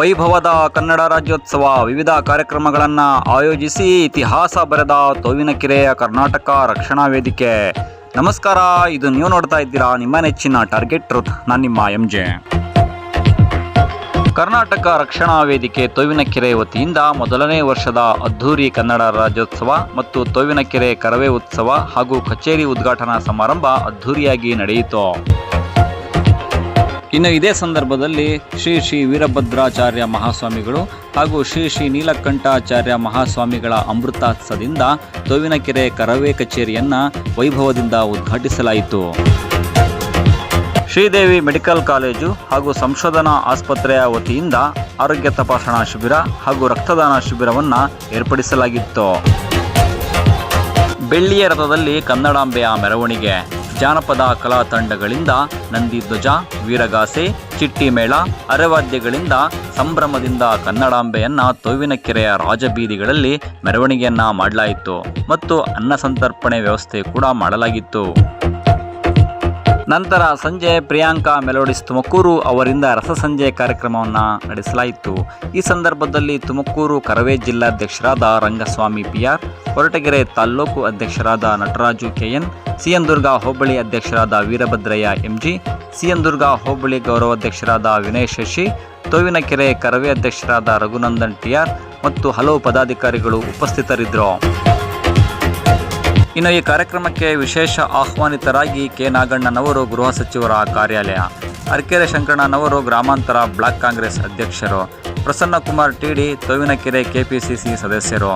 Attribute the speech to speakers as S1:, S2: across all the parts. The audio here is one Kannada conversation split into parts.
S1: ವೈಭವದ ಕನ್ನಡ ರಾಜ್ಯೋತ್ಸವ. ವಿವಿಧ ಕಾರ್ಯಕ್ರಮಗಳನ್ನು ಆಯೋಜಿಸಿ ಇತಿಹಾಸ ಬರೆದ ತೋವಿನಕೆರೆಯ ಕರ್ನಾಟಕ ರಕ್ಷಣಾ ವೇದಿಕೆ. ನಮಸ್ಕಾರ, ಇದು ನೀವು ನೋಡ್ತಾ ಇದ್ದೀರಾ ನಿಮ್ಮ ನೆಚ್ಚಿನ ಟಾರ್ಗೆಟ್ ಟ್ರೂತ್. ನಾನು ನಿಮ್ಮ ಎಂ ಜೆ ಕರ್ನಾಟಕ ರಕ್ಷಣಾ ವೇದಿಕೆ ತೋವಿನಕೆರೆ ವತಿಯಿಂದ ಮೊದಲನೇ ವರ್ಷದ ಅದ್ಧೂರಿ ಕನ್ನಡ ರಾಜ್ಯೋತ್ಸವ ಮತ್ತು ತೋವಿನಕೆರೆ ಕರವೇ ಉತ್ಸವ ಹಾಗೂ ಕಚೇರಿ ಉದ್ಘಾಟನಾ ಸಮಾರಂಭ ಅದ್ಧೂರಿಯಾಗಿ ನಡೆಯಿತು. ಇನ್ನು ಇದೇ ಸಂದರ್ಭದಲ್ಲಿ ಶ್ರೀ ಶ್ರೀ ವೀರಭದ್ರಾಚಾರ್ಯ ಮಹಾಸ್ವಾಮಿಗಳು ಹಾಗೂ ಶ್ರೀ ಶ್ರೀ ನೀಲಕಂಠಾಚಾರ್ಯ ಮಹಾಸ್ವಾಮಿಗಳ ಅಮೃತಾತ್ಸದಿಂದ ತೋವಿನಕೆರೆ ಕರವೇ ಕಚೇರಿಯನ್ನು ವೈಭವದಿಂದ ಉದ್ಘಾಟಿಸಲಾಯಿತು. ಶ್ರೀದೇವಿ ಮೆಡಿಕಲ್ ಕಾಲೇಜು ಹಾಗೂ ಸಂಶೋಧನಾ ಆಸ್ಪತ್ರೆಯ ವತಿಯಿಂದ ಆರೋಗ್ಯ ತಪಾಸಣಾ ಶಿಬಿರ ಹಾಗೂ ರಕ್ತದಾನ ಶಿಬಿರವನ್ನು ಏರ್ಪಡಿಸಲಾಗಿತ್ತು. ಬೆಳ್ಳಿಯ ರಥದಲ್ಲಿ ಕನ್ನಡಾಂಬೆಯ ಮೆರವಣಿಗೆ. ಜಾನಪದ ಕಲಾ ತಂಡಗಳಿಂದ ನಂದಿಧ್ವಜ, ವೀರಗಾಸೆ, ಚಿಟ್ಟಿಮೇಳ, ಅರೆವಾದ್ಯಗಳಿಂದ ಸಂಭ್ರಮದಿಂದ ಕನ್ನಡಾಂಬೆಯನ್ನ ತೋವಿನಕೆರೆಯ ರಾಜಬೀದಿಗಳಲ್ಲಿ ಮೆರವಣಿಗೆಯನ್ನ ಮಾಡಲಾಯಿತು. ಮತ್ತು ಅನ್ನ ಸಂತರ್ಪಣೆ ವ್ಯವಸ್ಥೆ ಕೂಡ ಮಾಡಲಾಗಿತ್ತು. ನಂತರ ಸಂಜೆ ಪ್ರಿಯಾಂಕಾ ಮೆಲೋಡಿಸ್ ತುಮಕೂರು ಅವರಿಂದ ರಸಸಂಜೆ ಕಾರ್ಯಕ್ರಮವನ್ನು ನಡೆಸಲಾಯಿತು. ಈ ಸಂದರ್ಭದಲ್ಲಿ ತುಮಕೂರು ಕರವೇ ಜಿಲ್ಲಾಧ್ಯಕ್ಷರಾದ ರಂಗಸ್ವಾಮಿ ಪಿಆರ್, ಕೊರಟಗೆರೆ ತಾಲ್ಲೂಕು ಅಧ್ಯಕ್ಷರಾದ ನಟರಾಜು ಕೆಎನ್, ಸಿಎನ್ ದುರ್ಗ ಹೋಬಳಿ ಅಧ್ಯಕ್ಷರಾದ ವೀರಭದ್ರಯ್ಯ ಎಂಜಿ, ಸಿಎನ್ ದುರ್ಗ ಹೋಬಳಿ ಗೌರವಾಧ್ಯಕ್ಷರಾದ ವಿನಯ್ ಶಶಿ, ತೋವಿನಕೆರೆ ಕರವೇ ಅಧ್ಯಕ್ಷರಾದ ರಘುನಂದನ್ ಟಿಆರ್ ಮತ್ತು ಹಲವು ಪದಾಧಿಕಾರಿಗಳು ಉಪಸ್ಥಿತರಿದ್ದರು. ಇನ್ನು ಈ ಕಾರ್ಯಕ್ರಮಕ್ಕೆ ವಿಶೇಷ ಆಹ್ವಾನಿತರಾಗಿ ಕೆ. ನಾಗಣ್ಣನವರು ಗೃಹ ಸಚಿವರ ಕಾರ್ಯಾಲಯ, ಅರ್ಕೆರೆ ಶಂಕರಣ್ಣನವರು ಗ್ರಾಮಾಂತರ ಬ್ಲಾಕ್ ಕಾಂಗ್ರೆಸ್ ಅಧ್ಯಕ್ಷರು, ಪ್ರಸನ್ನಕುಮಾರ್ ಟಿಡಿ ತೋವಿನಕೆರೆ ಕೆಪಿಸಿಸಿ ಸದಸ್ಯರು,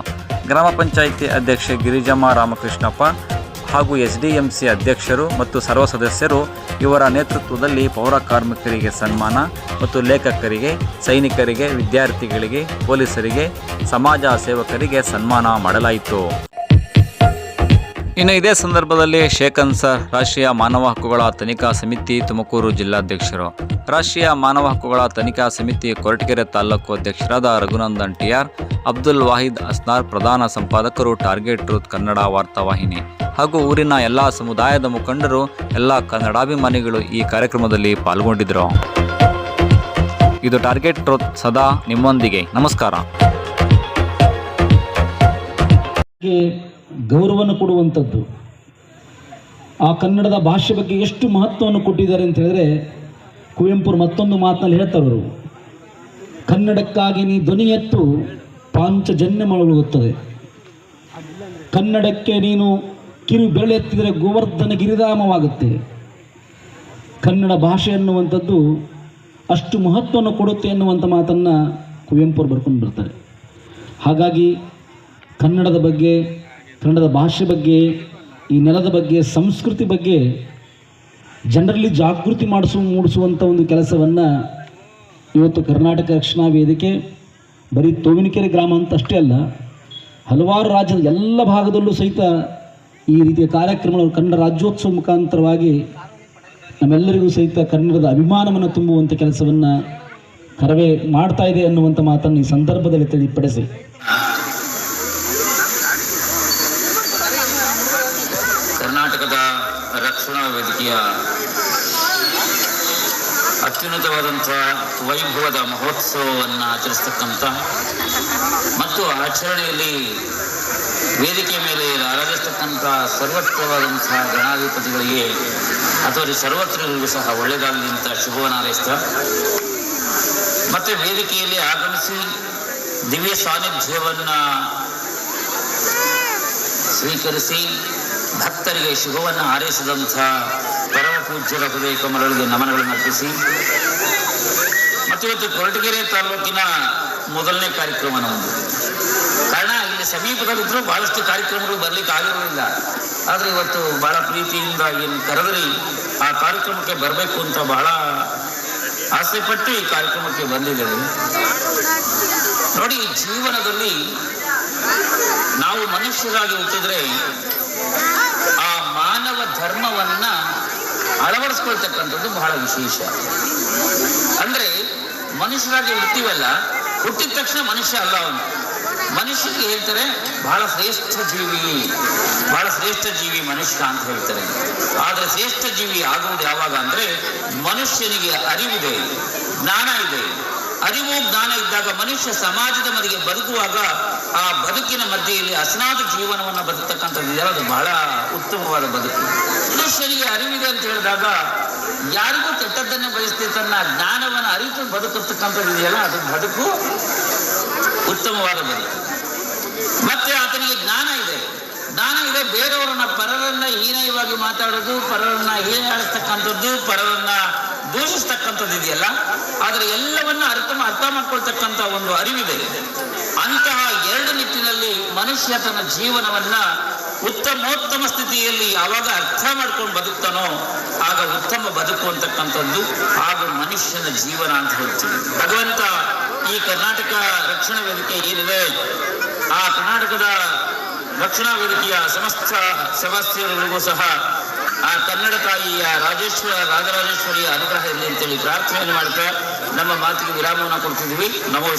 S1: ಗ್ರಾಮ ಪಂಚಾಯಿತಿ ಅಧ್ಯಕ್ಷೆ ಗಿರಿಜಮ್ಮ ರಾಮಕೃಷ್ಣಪ್ಪ ಹಾಗೂ ಎಸ್ ಡಿ ಎಂ ಸಿ ಅಧ್ಯಕ್ಷರು ಮತ್ತು ಸರ್ವ ಸದಸ್ಯರು ಇವರ ನೇತೃತ್ವದಲ್ಲಿ ಪೌರ ಕಾರ್ಮಿಕರಿಗೆ ಸನ್ಮಾನ ಮತ್ತು ಲೇಖಕರಿಗೆ, ಸೈನಿಕರಿಗೆ, ವಿದ್ಯಾರ್ಥಿಗಳಿಗೆ, ಪೊಲೀಸರಿಗೆ, ಸಮಾಜ ಸೇವಕರಿಗೆ ಸನ್ಮಾನ ಮಾಡಲಾಯಿತು. ಇನ್ನು ಇದೇ ಸಂದರ್ಭದಲ್ಲಿ ಶೇಖನ್ ಸರ್, ರಾಷ್ಟ್ರೀಯ ಮಾನವ ಹಕ್ಕುಗಳ ತನಿಖಾ ಸಮಿತಿ ತುಮಕೂರು ಜಿಲ್ಲಾಧ್ಯಕ್ಷರು. ರಾಷ್ಟ್ರೀಯ ಮಾನವ ಹಕ್ಕುಗಳ ತನಿಖಾ ಸಮಿತಿ ಕೊರಟಗೆರೆ ತಾಲೂಕು ಅಧ್ಯಕ್ಷರಾದ ರಘುನಂದನ್ ಟಿಆರ್, ಅಬ್ದುಲ್ ವಾಹಿದ್ ಅಸ್ನಾರ್ ಪ್ರಧಾನ ಸಂಪಾದಕರು ಟಾರ್ಗೆಟ್ ಟ್ರೂತ್ ಕನ್ನಡ ವಾರ್ತಾವಾಹಿನಿ. ಹಾಗೂ ಊರಿನ ಎಲ್ಲ ಸಮುದಾಯದ ಮುಖಂಡರು, ಎಲ್ಲ ಕನ್ನಡಾಭಿಮಾನಿಗಳು ಈ ಕಾರ್ಯಕ್ರಮದಲ್ಲಿ ಪಾಲ್ಗೊಂಡಿದ್ದರು. ಇದು ಟಾರ್ಗೆಟ್ ಟ್ರೂತ್ ಸದಾ ನಿಮ್ಮೊಂದಿಗೆ. ನಮಸ್ಕಾರ.
S2: ಗೌರವವನ್ನು ಕೊಡುವಂಥದ್ದು. ಆ ಕನ್ನಡದ ಭಾಷೆ ಬಗ್ಗೆ ಎಷ್ಟು ಮಹತ್ವವನ್ನು ಕೊಟ್ಟಿದ್ದಾರೆ ಅಂತ ಹೇಳಿದ್ರೆ ಕುವೆಂಪುರು ಮತ್ತೊಂದು ಮಾತಿನಲ್ಲಿ ಹೇಳ್ತಾರೆ ಅವರು. ಕನ್ನಡಕ್ಕಾಗಿ ನೀ ಧ್ವನಿ ಎತ್ತು ಪಾಂಚಜನ್ಯ ಮಳುಗುತ್ತದೆ ಕನ್ನಡಕ್ಕೆ ನೀನು ಕಿರು ಬೆರಳೆತ್ತಿದರೆ ಗೋವರ್ಧನ ಗಿರಿಧಾಮವಾಗುತ್ತೆ. ಕನ್ನಡ ಭಾಷೆ ಅನ್ನುವಂಥದ್ದು ಅಷ್ಟು ಮಹತ್ವವನ್ನು ಕೊಡುತ್ತೆ ಎನ್ನುವಂಥ ಮಾತನ್ನು ಕುವೆಂಪುರು ಬರ್ಕೊಂಡು ಬರ್ತಾರೆ. ಹಾಗಾಗಿ ಕನ್ನಡದ ಬಗ್ಗೆ ಕನ್ನಡದ ಭಾಷೆ ಬಗ್ಗೆ, ಈ ನೆಲದ ಬಗ್ಗೆ, ಸಂಸ್ಕೃತಿ ಬಗ್ಗೆ ಜನರಲ್ಲಿ ಜಾಗೃತಿ ಮಾಡಿಸುವ ಮೂಡಿಸುವಂಥ ಒಂದು ಕೆಲಸವನ್ನು ಇವತ್ತು ಕರ್ನಾಟಕ ರಕ್ಷಣಾ ವೇದಿಕೆ, ಬರೀ ತೋವಿನಕೆರೆ ಗ್ರಾಮ ಅಂತ ಅಷ್ಟೇ ಅಲ್ಲ, ಹಲವಾರು ರಾಜ್ಯದ ಎಲ್ಲ ಭಾಗದಲ್ಲೂ ಸಹಿತ ಈ ರೀತಿಯ ಕಾರ್ಯಕ್ರಮಗಳು ಕನ್ನಡ ರಾಜ್ಯೋತ್ಸವ ಮುಖಾಂತರವಾಗಿ ನಮ್ಮೆಲ್ಲರಿಗೂ ಸಹಿತ ಕನ್ನಡದ ಅಭಿಮಾನವನ್ನು ತುಂಬುವಂಥ ಕೆಲಸವನ್ನು ಕರವೇ ಮಾಡ್ತಾ ಇದೆ ಅನ್ನುವಂಥ ಮಾತನ್ನು ಈ ಸಂದರ್ಭದಲ್ಲಿ ತಿಳಿಪಡಿಸಿ
S3: ಕರ್ನಾಟಕದ ರಕ್ಷಣಾ ವೇದಿಕೆಯ ಅತ್ಯುನ್ನತವಾದಂಥ ವೈಭವದ ಮಹೋತ್ಸವವನ್ನು ಆಚರಿಸ್ತಕ್ಕಂಥ ಮತ್ತು ಆಚರಣೆಯಲ್ಲಿ ವೇದಿಕೆ ಮೇಲೆ ಆರಾಧಿಸ್ತಕ್ಕಂಥ ಸರ್ವತ್ರವಾದಂತಹ ಗಣಾಧಿಪತಿಗಳಿಗೆ, ಅಥವಾ ಸರ್ವತ್ರರಿಗೂ ಸಹ ಒಳ್ಳೆಯದಾಗಲಿ ಅಂತ ಶುಭವನ್ನು ಮತ್ತೆ ವೇದಿಕೆಯಲ್ಲಿ ಆಗಮಿಸಿ ದಿವ್ಯ ಸಾನ್ನಿಧ್ಯವನ್ನು ಸ್ವೀಕರಿಸಿ ಭಕ್ತರಿಗೆ ಶುಭವನ್ನು ಹಾರೈಸಿದಂಥ ಪರಮ ಪೂಜ್ಯರ ಹೃದಯ ಕಮಲಗಳಿಗೆ ನಮನಗಳನ್ನು ಅರ್ಪಿಸಿ. ಮತ್ತು ಇವತ್ತು ಕೊರಟಗೆರೆ ತಾಲೂಕಿನ ಮೊದಲನೇ ಕಾರ್ಯಕ್ರಮ ನಮ್ಮದು ಕಾರಣ, ಇಲ್ಲಿ ಸಮೀಪದಲ್ಲಿದ್ದರೂ ಬಹಳಷ್ಟು ಕಾರ್ಯಕ್ರಮಗಳು ಬರಲಿಕ್ಕೆ ಆಗಿರಲಿಲ್ಲ ಆದರೆ ಇವತ್ತು ಬಹಳ ಪ್ರೀತಿಯಿಂದ ಏನು ಕರೆದ್ರಿ, ಆ ಕಾರ್ಯಕ್ರಮಕ್ಕೆ ಬರಬೇಕು ಅಂತ ಬಹಳ ಆಸೆಪಟ್ಟು ಈ ಕಾರ್ಯಕ್ರಮಕ್ಕೆ ಬಂದಿದ್ದೇವೆ. ನೋಡಿ, ಜೀವನದಲ್ಲಿ ನಾವು ಮನುಷ್ಯರಾಗಿ ಹುಟ್ಟಿದ್ರೆ ಧರ್ಮವನ್ನ ಅಳವಡಿಸ್ಕೊಳ್ತಕ್ಕಂಥದ್ದು ಬಹಳ ವಿಶೇಷ. ಅಂದ್ರೆ ಮನುಷ್ಯರಾಗಿ ಹುಟ್ಟಿವಲ್ಲ ಹುಟ್ಟಿದ ತಕ್ಷಣ ಮನುಷ್ಯ ಅಲ್ಲ ಅವನು. ಮನುಷ್ಯನಿಗೆ ಹೇಳ್ತಾರೆ, ಬಹಳ ಶ್ರೇಷ್ಠ ಜೀವಿ, ಬಹಳ ಶ್ರೇಷ್ಠ ಜೀವಿ ಮನುಷ್ಯ ಅಂತ ಹೇಳ್ತಾರೆ. ಆದ್ರೆ ಶ್ರೇಷ್ಠ ಜೀವಿ ಆಗುವುದು ಯಾವಾಗ ಅಂದ್ರೆ ಮನುಷ್ಯನಿಗೆ ಅರಿವಿದೆ, ಜ್ಞಾನ ಇದೆ. ಅರಿವು ಜ್ಞಾನ ಇದ್ದಾಗ ಮನುಷ್ಯ ಸಮಾಜದ ಮಧ್ಯೆ ಬದುಕುವಾಗ ಆ ಬದುಕಿನ ಮಧ್ಯೆಯಲ್ಲಿ ಅಸನಾದ ಜೀವನವನ್ನು ಬದುಕ್ತಕ್ಕಂಥದ್ದು ಅದು ಬಹಳ ಉತ್ತಮವಾದ ಬದುಕು. ಮನುಷ್ಯನಿಗೆ ಅರಿವಿದೆ ಅಂತ ಹೇಳಿದಾಗ ಯಾರಿಗೂ ಕೆಟ್ಟದ್ದನ್ನು ಬಯಸ್ತೀವಿ ತನ್ನ ಜ್ಞಾನವನ್ನು ಅರಿತು ಬದುಕತಕ್ಕಂಥದ್ದು ಇದೆಯಲ್ಲ, ಅದು ಬದುಕು ಉತ್ತಮವಾದ ಬದುಕು. ಮತ್ತೆ ಆತನಿಗೆ ಜ್ಞಾನ ಇದೆ. ಜ್ಞಾನ ಇದೆ, ಬೇರೆಯವರನ್ನ ಪರರನ್ನ ಹೀನಯವಾಗಿ ಮಾತಾಡೋದು, ಪರರನ್ನ ಹೀಯಾಡಿಸ್ತಕ್ಕಂಥದ್ದು ಪರರನ್ನ ದೂಷಿಸ್ತಕ್ಕಂಥದ್ದು ಇದೆಯಲ್ಲ ಆದರೆ ಎಲ್ಲವನ್ನ ಅರ್ಥ ಅರ್ಥ ಮಾಡ್ಕೊಳ್ತಕ್ಕಂಥ ಒಂದು ಅರಿವಿದೆ. ಅಂತಹ ಎರಡು ನಿಟ್ಟಿನಲ್ಲಿ ಮನುಷ್ಯ ತನ್ನ ಜೀವನವನ್ನ ಉತ್ತಮೋತ್ತಮ ಸ್ಥಿತಿಯಲ್ಲಿ ಯಾವಾಗ ಅರ್ಥ ಮಾಡ್ಕೊಂಡು ಬದುಕ್ತಾನೋ, ಆಗ ಉತ್ತಮ ಬದುಕು ಅಂತಕ್ಕಂಥದ್ದು ಆಗ ಮನುಷ್ಯನ ಜೀವನ ಅಂತ ಹೇಳ್ತೀವಿ. ಭಗವಂತ ಈ ಕರ್ನಾಟಕ ರಕ್ಷಣಾ ವೇದಿಕೆ ಏನಿದೆ? ಆ ಕರ್ನಾಟಕದ ರಕ್ಷಣಾ ವೇದಿಕೆಯ ಸಮಸ್ತ ಸದಸ್ಯರಿಗೂ ಸಹ ಆ ಕನ್ನಡ ತಾಯಿಯ ರಾಜೇಶ್ವರ, ರಾಜರಾಜೇಶ್ವರಿಯ ಅನುಗ್ರಹ ಇರಲಿ ಅಂತೇಳಿ ಪ್ರಾರ್ಥನೆಯನ್ನು ಮಾಡ್ತಾ ನಮ್ಮ ಮಾತಿಗೆ ವಿರಾಮವನ್ನು ಕೊಡ್ತಿದ್ವಿ ನಮೋ